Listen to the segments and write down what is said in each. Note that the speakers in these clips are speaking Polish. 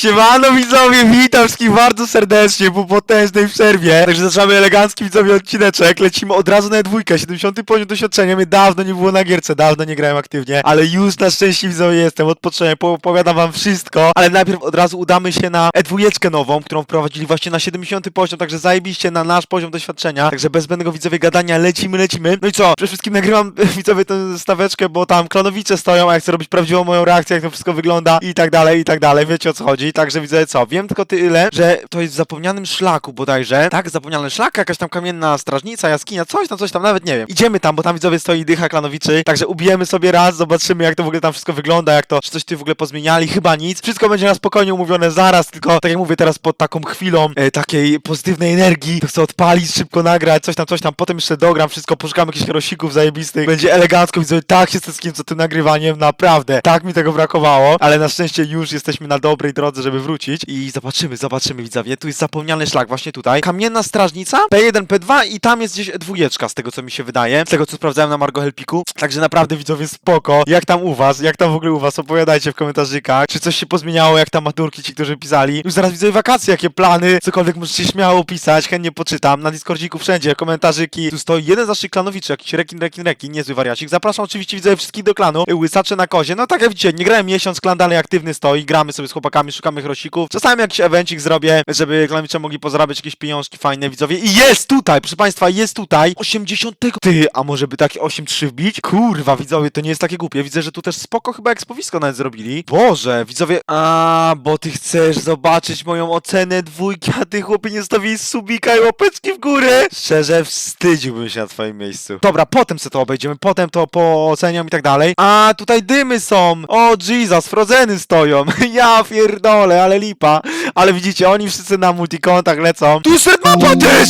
Siemano widzowie, witam wszystkich bardzo serdecznie po potężnej przerwie. Także zaczynamy elegancki widzowie odcineczek. Lecimy od razu na dwójkę, 70 poziom doświadczenia. Mnie dawno nie było na gierce, dawno nie grałem aktywnie, ale już na szczęście widzowie jestem, odpocząłem, opowiadam wam wszystko. Ale najpierw od razu udamy się na E2 nową, którą wprowadzili właśnie na 70 poziom, także zajebiście na nasz poziom doświadczenia. Także bez zbędnego widzowie gadania lecimy, lecimy. No i co, przede wszystkim nagrywam widzowie tę staweczkę, bo tam klonowice stoją, a ja chcę robić prawdziwą moją reakcję, jak to wszystko wygląda i tak dalej, i tak dalej. Wiecie o co chodzi. Także widzę co, wiem tylko tyle, że to jest w zapomnianym szlaku bodajże. Tak, zapomniany szlak, jakaś tam kamienna strażnica, jaskinia, coś tam, coś tam, nawet nie wiem. Idziemy tam, bo tam widzowie stoi dycha klanowiczy, także ubijemy sobie raz, zobaczymy jak to w ogóle tam wszystko wygląda, jak to, czy coś tu w ogóle pozmieniali, chyba nic. Wszystko będzie na spokojnie umówione zaraz, tylko tak jak mówię teraz pod taką chwilą e, takiej pozytywnej energii, to chcę odpalić, szybko nagrać, coś tam, coś tam, potem jeszcze dogram wszystko, poszukam jakichś herosików zajebistych, będzie elegancko, widzowie, tak się stęskniłem za tym nagrywaniem, naprawdę, tak mi tego brakowało, ale na szczęście już jesteśmy na dobrej drodze, żeby wrócić i zobaczymy, zobaczymy widzowie, tu jest zapomniany szlak właśnie tutaj, kamienna strażnica, P1, P2 i tam jest gdzieś dwójeczka z tego co mi się wydaje, z tego co sprawdzałem na Margo Helpiku, także naprawdę widzowie spoko, jak tam u was, jak tam w ogóle u was, opowiadajcie w komentarzykach, czy coś się pozmieniało, jak tam maturki ci, którzy pisali, już zaraz widzę wakacje, jakie plany, cokolwiek możecie śmiało pisać, chętnie poczytam, na Discordziku wszędzie, komentarzyki, tu stoi jeden z naszych klanowiczy, jakiś rekin, rekin, rekin, niezły wariacik, zapraszam oczywiście widzę wszystkich do klanu, łysacze na kozie, no tak jak widzicie, nie grałem miesiąc, klan dalej aktywny stoi, gramy sobie z chłopakami, szukamy chrosików, czasami jakiś evencik zrobię, żeby klanowicze mogli pozarabiać jakieś pieniążki fajne, widzowie, i jest tutaj, proszę państwa, jest tutaj, 80 ty, a może by takie 8-3 wbić? Kurwa, widzowie, to nie jest takie głupie, widzę, że tu też spoko chyba ekspowisko nawet zrobili, Boże, widzowie, a, bo ty chcesz zobaczyć moją ocenę dwójki, a ty chłopie nie zostawili subika i łapeczki w górę, szczerze, wstydziłbym się na twoim miejscu. Dobra, potem se to obejdziemy, potem to pooceniam i tak dalej, a tutaj dymy są, o Jesus, Frozeny stoją, ja pierdolę, ale lipa, ale widzicie, oni wszyscy na multikontach lecą, tu red mapa też!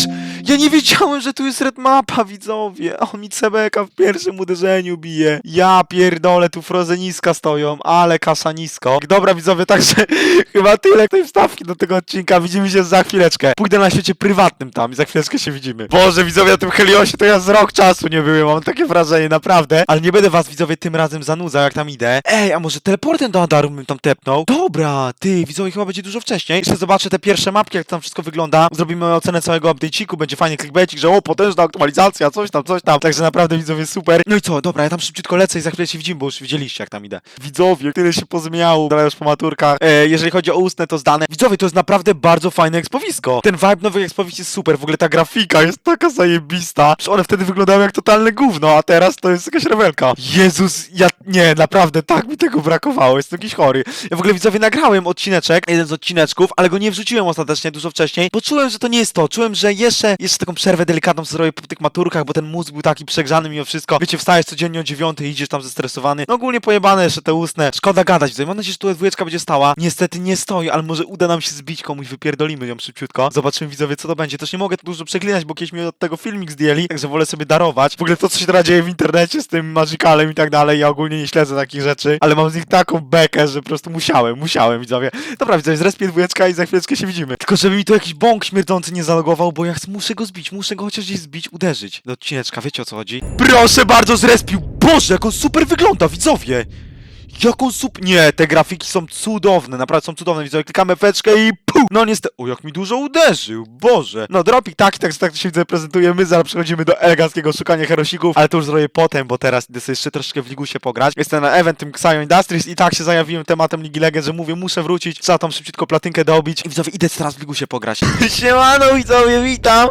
Ja nie wiedziałem, że tu jest red mapa, widzowie. On mi CBK w pierwszym uderzeniu bije. Ja pierdolę, tu frozeniska stoją, ale kasa nisko. Dobra, widzowie, także chyba tyle tej wstawki do tego odcinka. Widzimy się za chwileczkę. Pójdę na świecie prywatnym tam i za chwileczkę się widzimy. Boże, widzowie, na tym Heliosie to ja z rok czasu nie byłem, mam takie wrażenie, naprawdę. Ale nie będę was, widzowie, tym razem zanudzał, jak tam idę. Ej, a może teleportem do Adaru bym tam tepnął? Dobra, ty, widzowie, chyba będzie dużo wcześniej. Jeszcze zobaczę te pierwsze mapki, jak tam wszystko wygląda. Zrobimy ocenę całego update'iku, będzie fajnie clickbaitik, że o, potężna aktualizacja, coś tam, coś tam. Także naprawdę, widzowie, super. No i co, dobra, ja tam szybciutko lecę i za chwilę się widzimy, bo już widzieliście, jak tam idę. Widzowie, tyle się pozmieniało, dalej już po maturkach. E, jeżeli chodzi o ustne, to zdane. Widzowie, to jest naprawdę bardzo fajne ekspowisko. Ten vibe nowych ekspowisk jest super, w ogóle ta grafika jest taka zajebista. Że one wtedy wyglądały jak totalne gówno, a teraz to jest jakaś rewelka. Jezus, ja, nie, naprawdę, tak mi tego brakowało, jestem jakiś chory. Ja w ogóle, widzowie, nagrałem odcineczek, jeden z odcineczków, ale go nie wrzuciłem ostatecznie dużo wcześniej, bo czułem, że to nie jest to. Czułem, że jeszcze, jeszcze taką przerwę delikatną zrobię po tych maturkach, bo ten mózg był taki przegrzany mimo wszystko. Wiecie, wstajesz codziennie o dziewiątej, idziesz tam zestresowany. No ogólnie pojebane jeszcze te ustne. Szkoda gadać, widzowie. Mam nadzieję, że tu dwójeczka będzie stała. Niestety nie stoi, ale może uda nam się zbić komuś, wypierdolimy ją szybciutko. Zobaczymy, widzowie, co to będzie. Też nie mogę dużo przeklinać, bo kiedyś mi od tego filmik zdjęli, także wolę sobie darować. W ogóle to, co się teraz dzieje w internecie z tym Magicalem i tak dalej, ja ogólnie nie śledzę takich rzeczy, ale mam z nich taką bekę, że po prostu musiałem, musiałem, widzowie. Dobra, widzowie, zrespię dwójeczka i za chwileczkę się widzimy. Tylko żeby mi to jakiś bąk śmierdzący nie zalogował, bo ja chcę, muszę go zbić, muszę go chociaż gdzieś zbić, uderzyć. Do odcineczka, wiecie o co chodzi? Proszę bardzo, zrespił! Boże, jak on super wygląda, widzowie! Jaką sup... Nie, te grafiki są cudowne, naprawdę są cudowne, widzowie. Klikamy feczkę i! No niestety... O, jak mi dużo uderzył, Boże. No, dropik tak, tak to się widzę prezentuje. My zaraz przechodzimy do eleganckiego szukania herosików, ale to już zrobię potem, bo teraz idę sobie jeszcze troszkę w Ligusie pograć. Jestem na event tym Xayo Industries i tak się zajawiłem tematem Ligi Legend, że mówię, muszę wrócić, trzeba tam szybciutko platynkę dobić. I widzowie, idę teraz w Ligusie pograć. Siemano, widzowie, witam!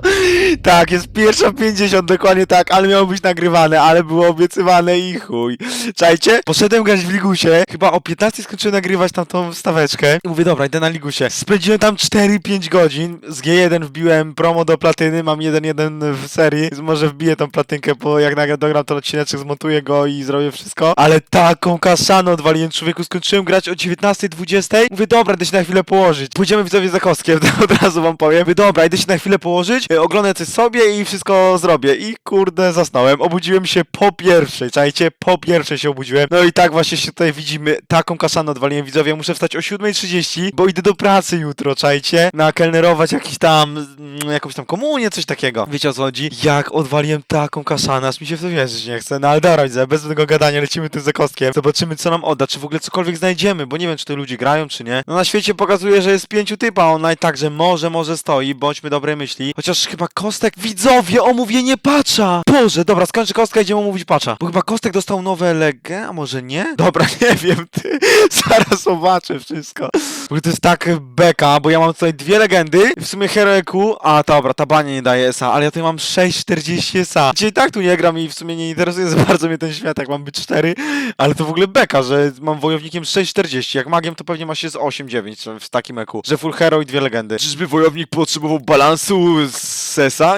Tak, jest pierwsza 50, dokładnie tak, ale miało być nagrywane, ale było obiecywane i chuj. Czajcie? Poszedłem grać w Ligusie, chyba o 15 skończyłem nagrywać tam tą staweczkę i mówię, dobra, idę na Ligusie. Spędziłem tam 4-5 godzin, z G1 wbiłem promo do platyny, mam 1-1 w serii, może wbiję tą platynkę, bo jak nagle dogram ten odcineczek, zmontuję go i zrobię wszystko. Ale taką kaszanę odwaliłem, człowieku, skończyłem grać o 19-20, mówię, dobra, idę się na chwilę położyć. Pójdziemy widzowie za kostkiem, od razu wam powiem. Mówię, dobra, idę się na chwilę położyć, e, oglądam coś sobie i wszystko zrobię. I kurde, zasnąłem. Obudziłem się po pierwszej, czajcie, po pierwszej się obudziłem. No i tak właśnie się tutaj widzimy, taką kaszanę odwaliłem, widzowie. Muszę wstać o 7.30, bo idę do pracy jutro. Jutro, czajcie, nakelnerować jakiś tam, mm, jakąś tam komunię, coś takiego. Wiecie o co chodzi? Jak odwaliłem taką kaszanę, aż mi się w to wierzyć nie chce, no ale dobra, widzę, bez tego gadania lecimy tym za kostkiem, zobaczymy co nam odda, czy w ogóle cokolwiek znajdziemy, bo nie wiem, czy to ludzie grają, czy nie. No na świecie pokazuje, że jest pięciu typa online, także może, może stoi, bądźmy dobrej myśli. Chociaż chyba kostek, widzowie, omówienie patcha! Boże, dobra, skończę kostka, idziemy omówić patcha. Bo chyba kostek dostał nowe legę, a może nie? Dobra, nie wiem, ty, zaraz zobaczę wszystko. Ogóle to jest tak beka, bo ja mam tutaj dwie legendy, w sumie Hero EQ, a dobra, ta bania nie daje SA, ale ja tutaj mam 6,40 SA. Dzisiaj tak tu nie gram i w sumie nie interesuje za bardzo mnie ten świat, jak mam być 4, ale to w ogóle beka, że mam wojownikiem 6,40, jak magiem to pewnie ma się z 8,9 w takim EQ, że full hero i dwie legendy. Czyżby wojownik potrzebował balansu z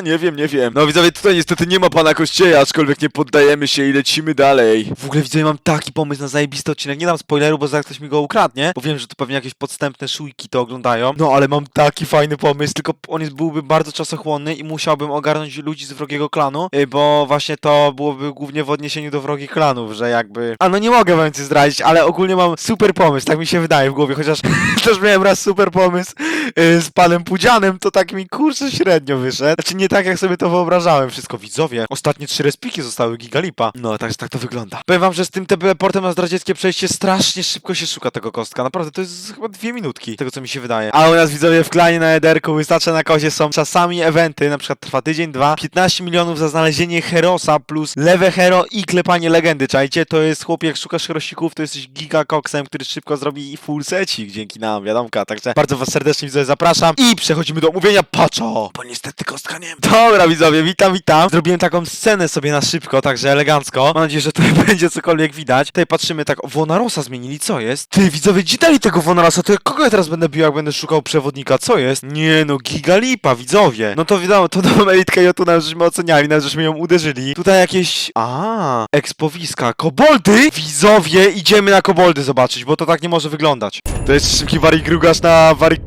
Nie wiem, nie wiem. No widzowie, tutaj niestety nie ma pana Kościeja, aczkolwiek nie poddajemy się i lecimy dalej. W ogóle widzowie, mam taki pomysł na zajebisty odcinek, nie dam spoileru, bo zaraz ktoś mi go ukradnie, bo wiem, że to pewnie jakieś podstępne szujki to oglądają. No ale mam taki fajny pomysł, tylko on jest, byłby bardzo czasochłonny i musiałbym ogarnąć ludzi z wrogiego klanu, y, bo właśnie to byłoby głównie w odniesieniu do wrogich klanów, że jakby... A no nie mogę wam coś zdradzić, ale ogólnie mam super pomysł, tak mi się wydaje w głowie, chociaż też miałem raz super pomysł y, z panem Pudzianem, to tak mi kurczę średnio wyszedł. Znaczy nie tak jak sobie to wyobrażałem, wszystko widzowie. Ostatnie trzy respiki zostały gigalipa. No, także tak to wygląda. Powiem wam, że z tym teleportem na zdradzieckie przejście strasznie szybko się szuka tego kostka. Naprawdę, to jest chyba dwie minutki, tego co mi się wydaje. A u nas widzowie w klanie na Ederku wystarczy na kozie są czasami eventy, na przykład trwa tydzień, dwa, 15 milionów za znalezienie Herosa plus lewe hero i klepanie legendy, czajcie? To jest chłop, jak szukasz herosików, to jesteś gigakoksem, który szybko zrobi full secik dzięki nam, wiadomka. Także bardzo was serdecznie widzowie zapraszam i przechodzimy do omówienia patcho, bo niestety kostka nie. Dobra widzowie, witam, witam. Zrobiłem taką scenę sobie na szybko, także elegancko. Mam nadzieję, że tutaj będzie cokolwiek widać. Tutaj patrzymy tak, o, Wonarosa zmienili, co jest? Ty widzowie, gdzie dali tego Wonarosa? To jak kogo ja teraz będę bił, jak będę szukał przewodnika? Co jest? Nie no, gigalipa, widzowie. No to wiadomo, to nową elitkę Jotuna już żeśmy oceniali, nawet żeśmy ją uderzyli. Tutaj jakieś... A, ekspowiska. Koboldy? Widzowie, idziemy na koboldy zobaczyć, bo to tak nie może wyglądać. To jest szybki warik grugasz na warik...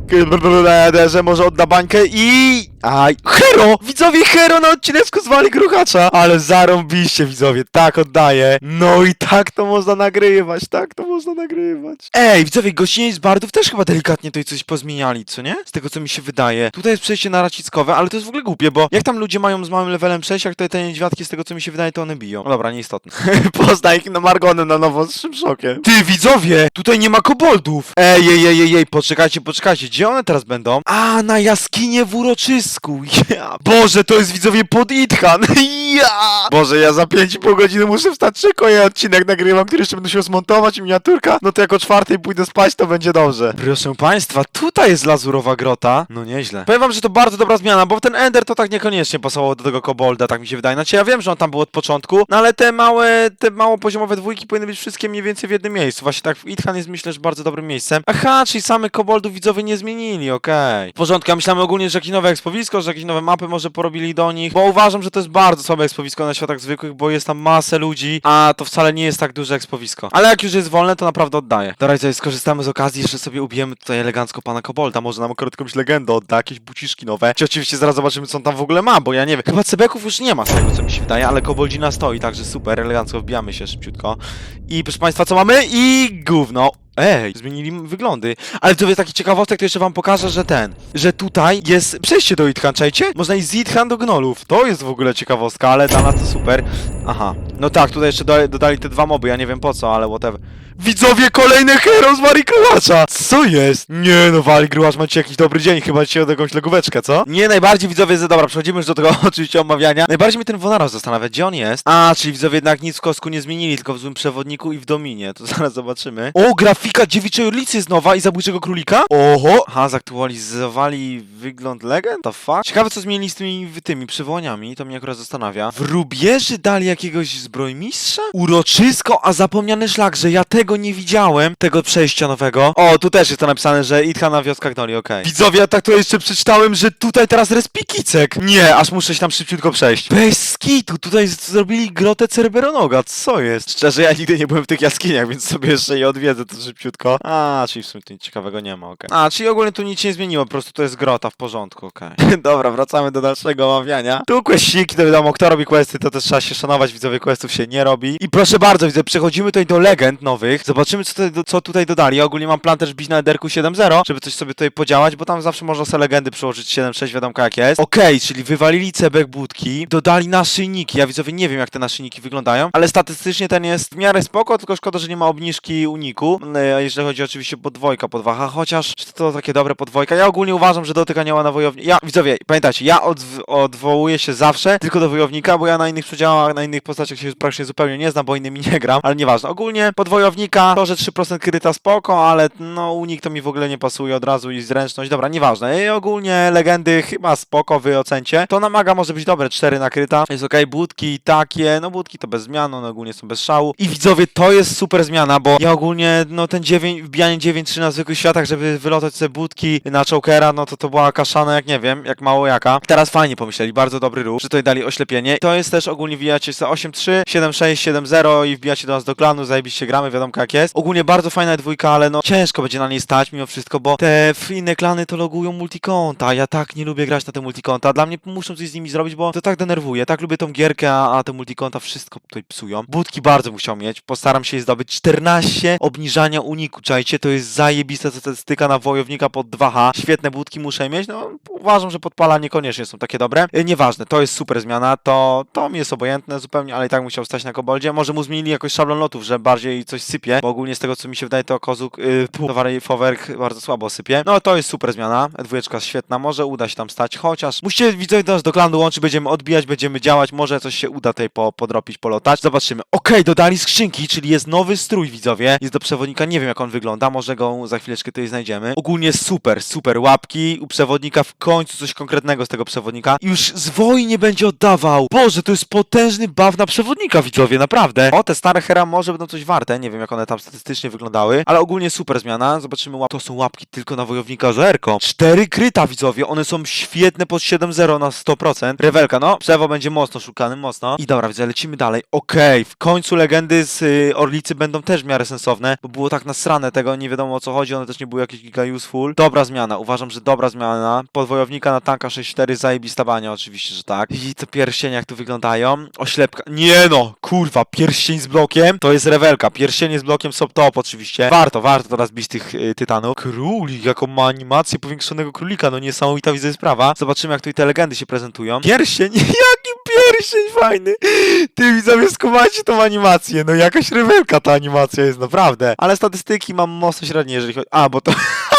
że może odda bańkę i... Aj, Hero! Widzowie, Hero na odcineczku zwali gruchacza! Ale zarąbiście, widzowie, tak oddaję. No i tak to można nagrywać, tak to można nagrywać. Ej, widzowie, gościnie z bardów też chyba delikatnie tutaj coś pozmieniali, co nie? Z tego, co mi się wydaje. Tutaj jest przejście na racickowe, ale to jest w ogóle głupie, bo jak tam ludzie mają z małym levelem przejść, jak tutaj te niedźwiadki, z tego, co mi się wydaje, to one biją. No dobra, nieistotne. Poznaj ich na Margony na nowo z czym szokiem. Ty, widzowie, tutaj nie ma koboldów! Ej, ej, ej, ej, ej, poczekajcie, poczekajcie, gdzie one teraz będą? A, na jaskinie w uroczysku, ja. Boże, to jest widzowie pod Itchan, ja. Boże, ja za 5,5 godziny muszę wstać szybko, ja odcinek nagrywam, który jeszcze będę musiał zmontować, miniaturka, no to jak o czwartej pójdę spać, to będzie dobrze. Proszę państwa, tutaj jest lazurowa grota, no nieźle. Powiem wam, że to bardzo dobra zmiana, bo ten Ender to tak niekoniecznie pasował do tego kobolda, tak mi się wydaje. Znaczy ja wiem, że on tam był od początku, no ale te małe, te małopoziomowe dwójki powinny być wszystkie mniej więcej w jednym miejscu. Właśnie tak, Itchan jest myślę, że bardzo dobrym miejscem. Aha, czyli samych koboldów widzowie nie zmienili, okej. W porządku, ja myślałem ogólnie, że jakieś nowe ekspowisko, że jakieś nowe mapy może porobili do nich, bo uważam, że to jest bardzo słabe ekspowisko na światach zwykłych, bo jest tam masę ludzi, a to wcale nie jest tak duże ekspowisko. Ale jak już jest wolne, to naprawdę oddaję. Dobra, tutaj skorzystamy z okazji, jeszcze sobie ubijemy tutaj elegancko pana Kobolda, może nam akurat jakąś legendę odda, jakieś buciszki nowe. Czy oczywiście zaraz zobaczymy, co on tam w ogóle ma, bo ja nie wiem. Chyba cebeków już nie ma z tego, co mi się wydaje, ale Koboldina stoi, także super, elegancko wbijamy się szybciutko. I proszę państwa, co mamy? I gówno. Ej, zmienili wyglądy. Ale to jest taki ciekawostek, to jeszcze wam pokażę, że ten, że tutaj jest przejście do Itchan, czajcie? Można iść z Itchan do Gnolów. To jest w ogóle ciekawostka, ale dla nas to super. Aha, no tak, tutaj jeszcze do, dodali te dwa moby, ja nie wiem po co, ale whatever. Widzowie, kolejny hero z Warikrułacza! Co jest? Nie no, Warikrułacz macie jakiś dobry dzień, chyba ci od jakąś legóweczkę, co? Nie, najbardziej widzowie, że dobra, przechodzimy już do tego oczywiście omawiania. Najbardziej mnie ten Wonaros zastanawia, gdzie on jest? A, czyli widzowie jednak nic w kosku nie zmienili, tylko w złym przewodniku i w dominie, to zaraz zobaczymy. O, grafika dziewiczej ulicy jest nowa i zabójczego królika? Oho! Ha, zaktualizowali wygląd legend? The fuck? Ciekawe co zmienili z tymi, tymi przywołaniami, to mnie akurat zastanawia. W Rubieży dali jakiegoś zbrojmistrza? Uroczysko, a zapomniany szlak, że ja tego nie widziałem, tego przejścia nowego. O, tu też jest to napisane, że Itcha na wioska Gnoli, okej. Widzowie, ja tak to jeszcze przeczytałem, że tutaj teraz respikicek. Nie, aż muszę się tam szybciutko przejść. Bez skitu, tutaj zrobili grotę Cerberonoga, co jest? Szczerze, ja nigdy nie byłem w tych jaskiniach, więc sobie jeszcze je odwiedzę to szybciutko. A, czyli w sumie tu nic ciekawego nie ma, okej. A, czyli ogólnie tu nic się nie zmieniło, po prostu to jest grota, w porządku, okej. Dobra, wracamy do dalszego omawiania. Tu questsiki, to wiadomo, kto robi questy, to też trzeba się szanować, widzowie questów się nie robi. I proszę bardzo, widzę, przechodzimy tutaj do legend nowych. Zobaczymy, co tutaj, do- co tutaj dodali. Ja ogólnie mam plan też bić na Ederku 7.0, żeby coś sobie tutaj podziałać, bo tam zawsze można sobie legendy przełożyć 7.6, wiadomo jak jest. Okej, czyli wywalili cebek budki, dodali naszyjniki. Ja widzowie nie wiem, jak te naszyjniki wyglądają, ale statystycznie ten jest w miarę spoko, tylko szkoda, że nie ma obniżki uniku, e, jeżeli chodzi oczywiście podwojka, podwaha, chociaż czy to takie dobre podwojka? Ja ogólnie uważam, że dotyk anioła na wojownika. Ja, widzowie, pamiętajcie, ja odw- odwołuję się zawsze tylko do wojownika, bo ja na innych przedziałach, na innych postaciach się praktycznie zupełnie nie znam, bo innymi nie gram, ale nieważne. Ogólnie pod wojownika to, że 3% kryta spoko, ale no unik to mi w ogóle nie pasuje od razu i zręczność, dobra, nieważne. I ogólnie legendy chyba spoko, wy ocencie. To na maga może być dobre, 4 nakryta, jest okej, budki takie, no budki to bez zmian, one ogólnie są bez szału. I widzowie, to jest super zmiana, bo ja ogólnie, no ten 9, wbijanie 9-3 na zwykłych światach, żeby wylotać sobie budki na chokera, no to to była kaszana jak nie wiem, jak mało jaka. Teraz fajnie pomyśleli, bardzo dobry ruch, że tutaj dali oślepienie. To jest też ogólnie wbijacie sobie 8-3, 7-6, 7-0 i wbijacie do nas do klanu, zajebiście gramy, wiadomo jak jest. Ogólnie bardzo fajna dwójka, ale no ciężko będzie na niej stać mimo wszystko, bo te inne klany to logują multikonta. Ja tak nie lubię grać na te multikonta. Dla mnie muszą coś z nimi zrobić, bo to tak denerwuje. Tak lubię tą gierkę, a, a te multikonta wszystko tutaj psują. Budki bardzo bym chciał mieć. Postaram się je zdobyć. 14 obniżania uniku. Czajcie, to jest zajebista statystyka na wojownika pod 2H. Świetne budki muszę mieć. No uważam, że podpala niekoniecznie są takie dobre. E, Nieważne, to jest super zmiana. To, to mi jest obojętne zupełnie, ale i tak musiał stać na koboldzie. Może mu zmienili jakoś szablon lotów, że bardziej coś sypie, bo ogólnie z tego co mi się wydaje to kozuk, yy, towary fowerk bardzo słabo sypie. No to jest super zmiana. Dwójeczka świetna, może uda się tam stać, chociaż musicie widzowie nas do klanu łączyć, będziemy odbijać, będziemy działać, może coś się uda tutaj po, podrobić, polotać. Zobaczymy. Okej, dodali skrzynki, czyli jest nowy strój, widzowie. Jest do przewodnika, nie wiem jak on wygląda, może go za chwileczkę tutaj znajdziemy. Ogólnie super, super łapki u przewodnika, w końcu coś konkretnego z tego przewodnika. Już zwoi nie będzie oddawał. Boże, to jest potężny buff na przewodnika, widzowie, naprawdę. O, te stare hera może będą coś warte, nie wiem jak one tam statystycznie wyglądały, ale ogólnie super zmiana. Zobaczymy, łap... to są łapki tylko na wojownika z Erką. Cztery kryta, widzowie, one są świetne pod 7-0 na 100%. Rewelka, no, przewo będzie mocno szukany, mocno. I dobra, widzę, lecimy dalej. Okej, w końcu legendy z y, Orlicy będą też w miarę sensowne, bo było tak nasrane tego, nie wiadomo o co chodzi, one też nie były jakieś giga useful. Dobra zmiana, uważam, że dobra zmiana. Pod wojownika na tanka 6-4, zajebista bania, oczywiście, że tak. I te pierścienie jak tu wyglądają. Oślepka, nie no, kurwa, pierścień z blokiem, to jest rewelka. Pierścienie z blokiem sub top oczywiście. Warto, warto teraz bić tych y, tytanów. Królik, jaką ma animację powiększonego królika, no niesamowita widzę sprawa. Zobaczymy jak tutaj te legendy się prezentują. Pierścień, jaki pierścień fajny! Ty widzowie skumacie tą animację, no jakaś rewelka ta animacja jest, naprawdę. Ale statystyki mam mocno średnie, jeżeli chodzi... A, bo to...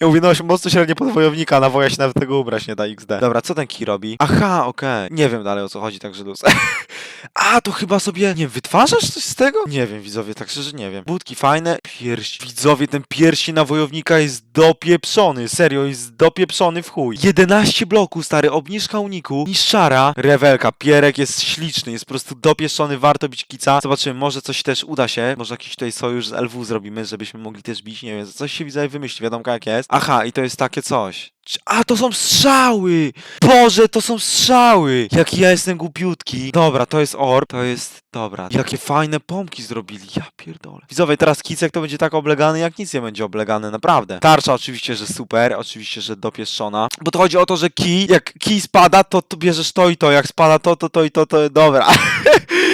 Ja mówię, no mocno średnie podwojownika, na woja się nawet tego ubrać nie da XD. Dobra, co ten key robi? Aha, okej. Nie wiem dalej o co chodzi, także luz. A, to chyba sobie, nie wytwarzasz coś z tego? Nie wiem, widzowie, tak szczerze nie wiem. Budki fajne, pierś. Widzowie, ten pierścień na wojownika jest dopieprzony, serio, jest dopieprzony w chuj. 11 bloków, stary, obniżka uniku, niszczara, rewelka, pierek jest śliczny, jest po prostu dopieszczony, warto bić kica. Zobaczymy, może coś też uda się, może jakiś tutaj sojusz z LW zrobimy, żebyśmy mogli też bić, nie wiem, coś się widzowie wymyśli, wiadomo jak jest. Aha, i to jest takie coś. A, to są strzały! Boże, to są strzały! Jaki ja jestem głupiutki. Dobra, to jest orb, to jest... Dobra. Jakie fajne pompki zrobili, ja pierdolę. Widzowie, teraz kicek to będzie tak oblegany, jak nic nie będzie oblegany, naprawdę. Tarcza oczywiście, że super, oczywiście, że dopieszczona. Bo to chodzi o to, że kij, jak kij spada, to, to bierzesz to i to, jak spada to, to, to i to, to, dobra.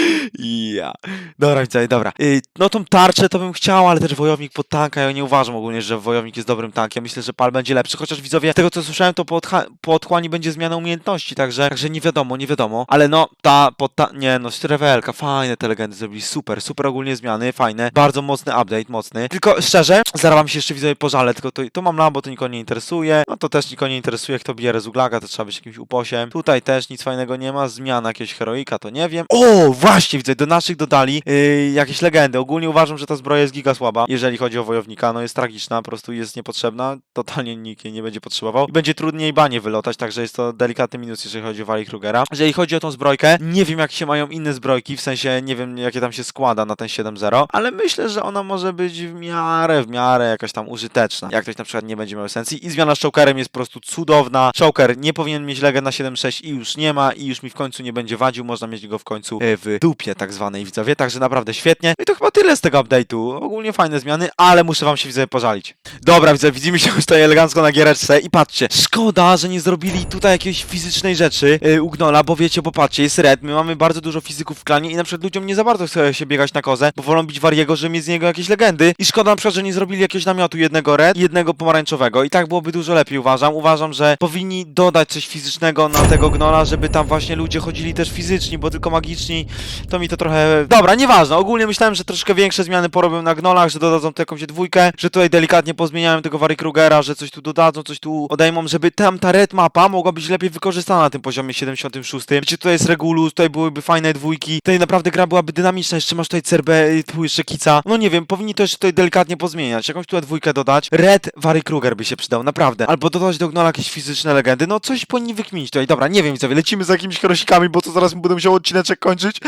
Ja. Dobra, widzowie, dobra. Y, no tą tarczę to bym chciał, ale też wojownik pod tanka. Ja nie uważam ogólnie, że wojownik jest dobrym tankiem. Myślę, że pal będzie lepszy, chociaż widzowie, z tego co słyszałem, to po, odcha- po otchłani będzie zmiana umiejętności, także, także nie wiadomo, nie wiadomo. Ale no, ta, pod ta, nie no, rewelka, fajne te legendy zrobili, super, super ogólnie zmiany, fajne, bardzo mocny update, mocny. Tylko szczerze, zaraz się jeszcze widzowie pożalę, tylko to, to mam lambo, to nikogo nie interesuje, no to też nikogo nie interesuje, kto bije rezuglaga, to trzeba być jakimś uposiem. Tutaj też nic fajnego nie ma, zmiana jakiegoś heroika, to nie wiem. O, właśnie, widzę, do naszych dodali yy, jakieś legendy. Ogólnie uważam, że ta zbroja jest giga słaba, jeżeli chodzi o wojownika, no jest tragiczna, po prostu jest niepotrzebna, totalnie nikt jej nie będzie potrzebował. I będzie trudniej banie wylotać, także jest to delikatny minus, jeżeli chodzi o Wally Krugera. Jeżeli chodzi o tą zbrojkę, nie wiem jak się mają inne zbrojki, w sensie nie wiem jakie tam się składa na ten 7.0, ale myślę, że ona może być w miarę, w miarę jakaś tam użyteczna. Jak ktoś na przykład nie będzie miał esencji. I zmiana z Chokerem jest po prostu cudowna. Choker nie powinien mieć legend na 7.6 i już nie ma i już mi w końcu nie będzie wadził, można mieć go w końcu e, w dupie. Tak zwanej widzowie, także naprawdę świetnie. No i to chyba tyle z tego update'u. Ogólnie fajne zmiany, ale muszę wam się widzowie pożalić. Dobra, widzę, widzimy się już tutaj elegancko na giereczce i patrzcie, szkoda, że nie zrobili tutaj jakiejś fizycznej rzeczy yy, u Gnola, bo wiecie, bo patrzcie, jest red, my mamy bardzo dużo fizyków w klanie i na przykład ludziom nie za bardzo chce się biegać na kozę, bo wolą bić Wariego, że mieć z niego jakieś legendy i szkoda na przykład, że nie zrobili jakiegoś namiotu jednego red jednego pomarańczowego i tak byłoby dużo lepiej uważam, uważam, że powinni dodać coś fizycznego na tego Gnola, żeby tam właśnie ludzie chodzili też fizyczni, bo tylko magiczni, to mi to trochę... Dobra, nieważne, ogólnie myślałem, że troszkę większe zmiany porobią na Gnolach, że dodadzą tu jakąś dwójkę, że tutaj delikatnie pozmieniałem tego Wary Krugera, że coś tu dodadzą, coś tu odejmą, żeby tam ta red mapa mogła być lepiej wykorzystana na tym poziomie 76. Wiecie, tutaj jest Regulus, tutaj byłyby fajne dwójki, tutaj naprawdę gra byłaby dynamiczna, jeszcze masz tutaj Cerbę, tu jeszcze Kica. No nie wiem, powinni to jeszcze tutaj delikatnie pozmieniać, jakąś tutaj dwójkę dodać. Red Wary Kruger by się przydał, naprawdę. Albo dodać do Gnola jakieś fizyczne legendy, no coś powinni wykminić tutaj. Dobra, nie wiem, widzowie, lecimy z jakimiś krosikami, bo to zaraz będę musiał odcineczek kończyć.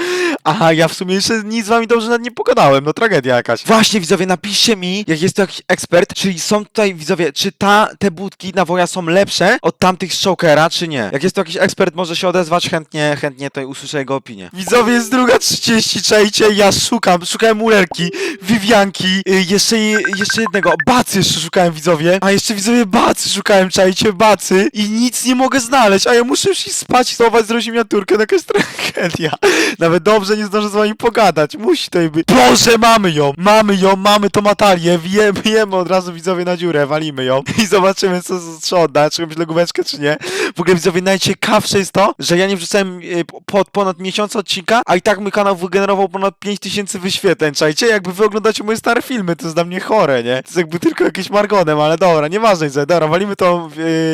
Aha, ja w sumie jeszcze nic z wami dobrze nawet nie pogadałem, no tragedia jakaś. Właśnie, widzowie, napiszcie mi, jak jest to jakiś ekspert, czyli są tutaj, widzowie, czy ta, te budki nawoja są lepsze od tamtych z Chokera, czy nie? Jak jest to jakiś ekspert, może się odezwać, chętnie, chętnie tutaj usłyszę jego opinię. Widzowie, jest druga 30, czajcie, ja szukam, szukałem mulerki, Vivianki, y, jeszcze, jeszcze jednego, Bacy jeszcze szukałem, widzowie, a jeszcze, widzowie, Bacy szukałem, czajcie, Bacy i nic nie mogę znaleźć, a ja muszę już iść spać, schować zrobić miniaturkę, no jakaś tragedia. Nawet dobrze nie zdążę z wami pogadać. Musi tutaj być. Boże, mamy ją! Mamy ją, mamy tą Atalię. Wiemy, wiemy od razu widzowie na dziurę, walimy ją. I zobaczymy, co co oddać, czy jakąś legóweczkę, czy nie. W ogóle widzowie, najciekawsze jest to, że ja nie wrzucałem e, pod ponad miesiąc odcinka, a i tak mój kanał wygenerował ponad 5000 wyświetleń. Czajcie, jakby wy oglądacie moje stare filmy, to jest dla mnie chore, nie? To jest jakby tylko jakiś margonem, ale dobra, nieważne, widzowie. Dobra, walimy tą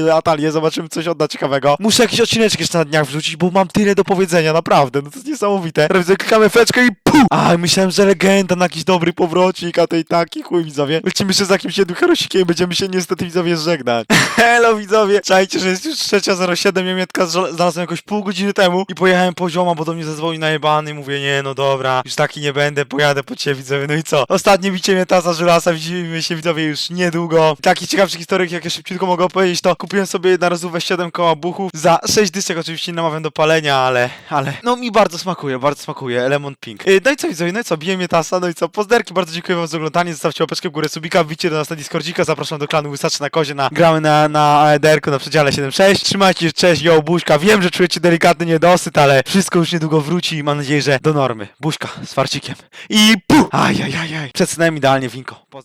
e, Atalię, zobaczymy, coś odda ciekawego. Muszę jakiś odcineczek jeszcze na dniach wrzucić, bo mam tyle do powiedzenia, naprawdę, no to jest niesamowite. Teraz widzę, klikamy feczkę i pu! A, myślałem, że legenda na jakiś dobry powrocik, a i taki chuj, widzowie. Lecimy jeszcze z jakimś jednym herosikiem i będziemy się niestety, widzowie, żegnać. Hello, widzowie! Czajcie, że jest już 3.07, ja Mietka znalazłem jakoś pół godziny temu i pojechałem pozioma, bo do mnie zadzwonił najebany mówię, nie, no dobra, już taki nie będę, pojadę po ciebie, widzowie, no i co? Ostatnie bicie mnie tasa żulasa, widzimy się, widzowie, już niedługo. Takich ciekawszych historii, jak ja szybciutko mogę opowiedzieć, to kupiłem sobie na rozówę 7 koła buchów za 6 dysek, oczywiście nie namawiam do palenia, ale, ale, no mi bardzo smakuje, bardzo smakuje, Lemon Pink. Yy, no i co, widzowie, no i co, bije mnie tasa, no i co, pozderki, bardzo dziękuję wam za oglądanie, zostawcie łapeczkę w górę, subika, wbicie do nas na Discordzika, zapraszam do klanu Łysaczy na Kozie, na gramy na, na AEDR-ku na przedziale 7.6, trzymajcie się, cześć, yo, buźka, wiem, że czujecie delikatny niedosyt, ale wszystko już niedługo wróci i mam nadzieję, że do normy. Buźka z farcikiem. I pu! Ajajajaj, przesunąłem idealnie winko. Poz-